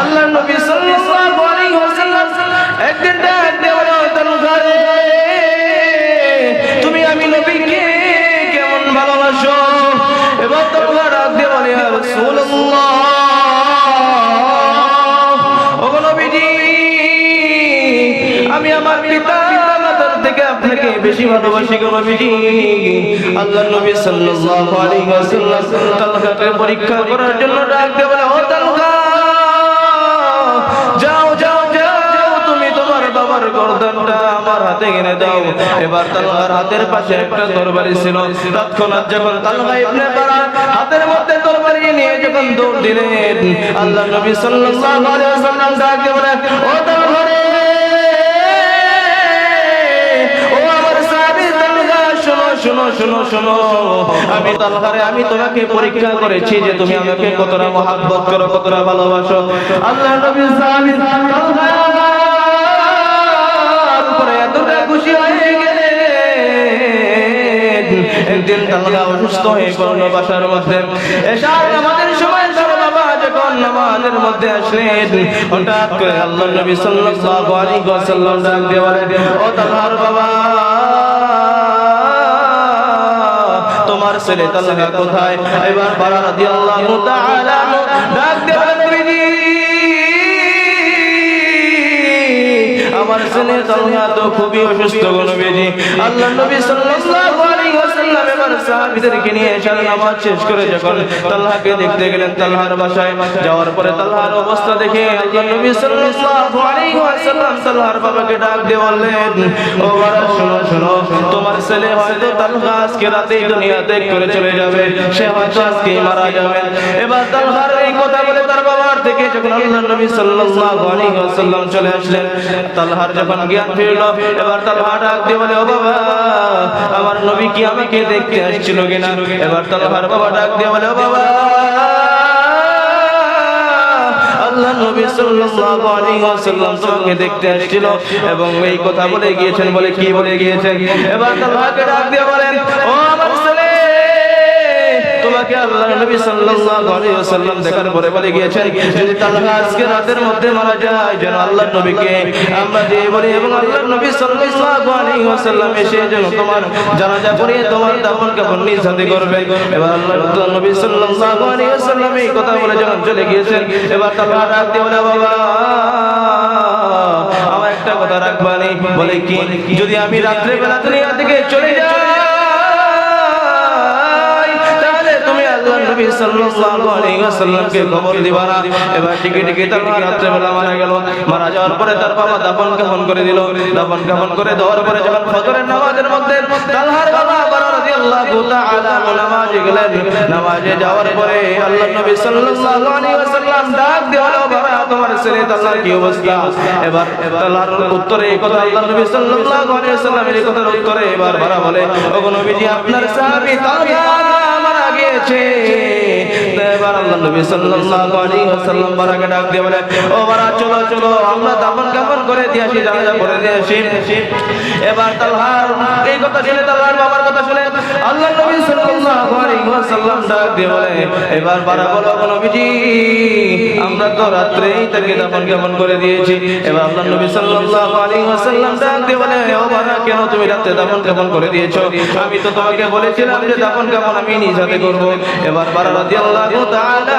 আল্লাহ নবী সাল্লাল্লাহু আলাইহি ওয়াসাল্লাম একদিন ডাক দিয়ে বলে, "ও তালহা তুমি আমি নবীকে কেমন ভালোবাসো? ডাক "ইয়া রাসূলুল্লাহ নবীজি, আমি আমার পিতা থেকে আপনাকে বেশি ভালোবাসি গো নবীজি। আল্লাহ নবী সাল্লাল্লাহু আলাইহি ওয়াসাল্লাম পরীক্ষা করার জন্য ডাক দিয়ে বলে গর্দনটা আমার হাতে এনে দাও। এবার হাতের পাশে একটা তরবারি ছিল। তৎক্ষণাৎ যখন ইবনে হাতের মধ্যে তরবারি নিয়ে যখন দৌড় দিলেন, আল্লাহ নবী সাল্লাল্লাহু আলাইহি ওয়াসাল্লাম ও আমি আমি তোমাকে পরীক্ষা করেছি যে তুমি আমাকে কতটা মহাব্বত করো, কতটা ভালোবাসো। আল্লাহ নবী একদিন তালহা অসুস্থ হয়ে পড়ল বাসার মধ্যে এসার নামাজের সময় তার বাবা যখন নামাজের মধ্যে আসলেন হঠাৎ করে আল্লাহ নবী সাল্লাল্লাহু আলাইহি ওয়াসাল্লাম ডাক দিয়ে বলেন ও বাবা তোমার ছেলে তালহা কোথায়? এবার বারা রাদিয়াল্লাহু তাআলা ডাক দিয়ে আমার ছেলে তালহা তো খুবই অসুস্থ গো নবীজি। আল্লাহ নবী সাল্লাল্লাহু আলাইহি ওয়াসাল্লাম এবার সাহাবীদেরকে নিয়ে এসে নামাজ শেষ করে যখন তালহাকে দেখতে গেলেন তালহার বাসায়, যাওয়ার পরে তালহার অবস্থা দেখে আল্লাহ নবী সাল্লাল্লাহু আলাইহি ওয়াসাল্লাম তালহার বাবাকে ডাক দিয়ে বললেন, ও বাবা, শোনো শোনো, তোমার ছেলে হয়তো তালহা আজকে রাতেই দুনিয়া ত্যাগ করে চলে যাবে, সে হয়তো আজকে মারা যাবে। এবার তালহার এই কথা বলে তার বাবার থেকে যখন আল্লাহ নবী সাল্লাল্লাহু আলাইহি ওয়াসাল্লাম চলে আসলেন তালহার যখন জ্ঞান ফিরলো, এবার তালহা ডাক দিয়ে বলে, ও বাবা, আমার নবী কি আমাকে দেখতে আসছিল কিনা? এবার তালহার বাবা ডাক দিয়ে বলে, ও বাবা এবং এই কথা বলে গিয়েছেন বলে কি বলে গিয়েছেন? এবার তালহাকে ডাক দিয়ে বলেন, ও আমার ছেলে দেখার পরে বলে গিয়েছেন, যদি তালহা আজকে রাতের মধ্যে মারা যায়, যেন আল্লাহ নবীকে আমরা দিয়ে বলি এবং আল্লাহ নবী সাল্লাল্লাহু এসে যেন তোমার জানাজা পড়িয়ে তোমার দাফন কাফন নিজ হাতে করবে। এবার আল্লাহ নবী সাল্লাল্লাহু আলাইহি ওয়াসাল্লাম এই কথা বলে যখন চলে গিয়েছেন, এবার তালহা ডাক দিয়ে বাবা। আমার একটা কথা রাখবানি, বলে কি, যদি আমি রাত্রে বেলা দুনিয়া থেকে চলে যাই নবী সাল্লাল্লাহু আলাইহি ওয়াসাল্লামকে এবার টিকে টিকে তার রাত্রে বেলা মারা গেল। মারা যাওয়ার পরে তার বাবা দাফন কাফন করে দিল। দাফন কাফন করে দেওয়ার পরে যখন ফজরের নামাজের মধ্যে তালহার বাবা রাদিয়াল্লাহু তাআলা নামাজে গেলেন। নামাজে যাওয়ার পরে নবী সাল্লাল্লাহু আলাইহি ওয়াসাল্লাম ডাক দিয়ে বলো বাবা, তোমার ছেলে কি অবস্থা? এবার উত্তরে এই কথা আল্লাহ নবী সাল্লাল্লাহু আলাইহি কথার উত্তরে এবার বারা বলে, ওগো নবীজি, আপনার সাহাবী তালহা এবার আল্লাহ নবী সাল্লাল্লাহু আলাইহি ওয়াসাল্লাম বারাকে ডাক দিয়ে বলে, ও বারা, চলো চলো, আমরা দাফন করে দিয়ে আসি, জানাজা করে দিয়ে আসি। এবার তালহার এই কথা শুনে তালহার বাবার কথা শুনে আল্লাহ নবী সাল্লাল্লাহু আলাইহি ওয়াসাল্লাম ডাক দিয়ে বলে, এবার বারা বলো গো নবীজি, আমরা তো রাত্রেই তাকে দাফন কাফন করে দিয়েছি। এবার আল্লাহ নবী সাল্লাল্লাহু আলাইহি ওয়াসাল্লাম ডাক দিয়ে বলে, ও বারা, কেন তুমি রাতে দাফন কাফন করে দিয়েছ? আমি তো তোমাকে বলেছিলাম যে দাফন কাফন আমি নিজ করব। এবার বারা রাদিয়াল্লাহু তাআলা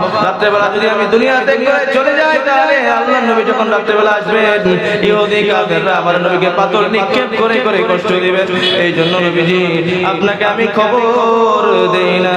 বাবা রাত্রে যদি আমি দুনিয়া করে চলে যাই, তাহলে আল্লাহ নবী যখন রাত্রেবেলা আসবেন আসবে ইহুদি কাফেররা আমার নবীকে পাথর নিক্ষেপ করে করে কষ্ট দিবেন। এই জন্য নবীজি, আপনাকে আমি খবর দেই না।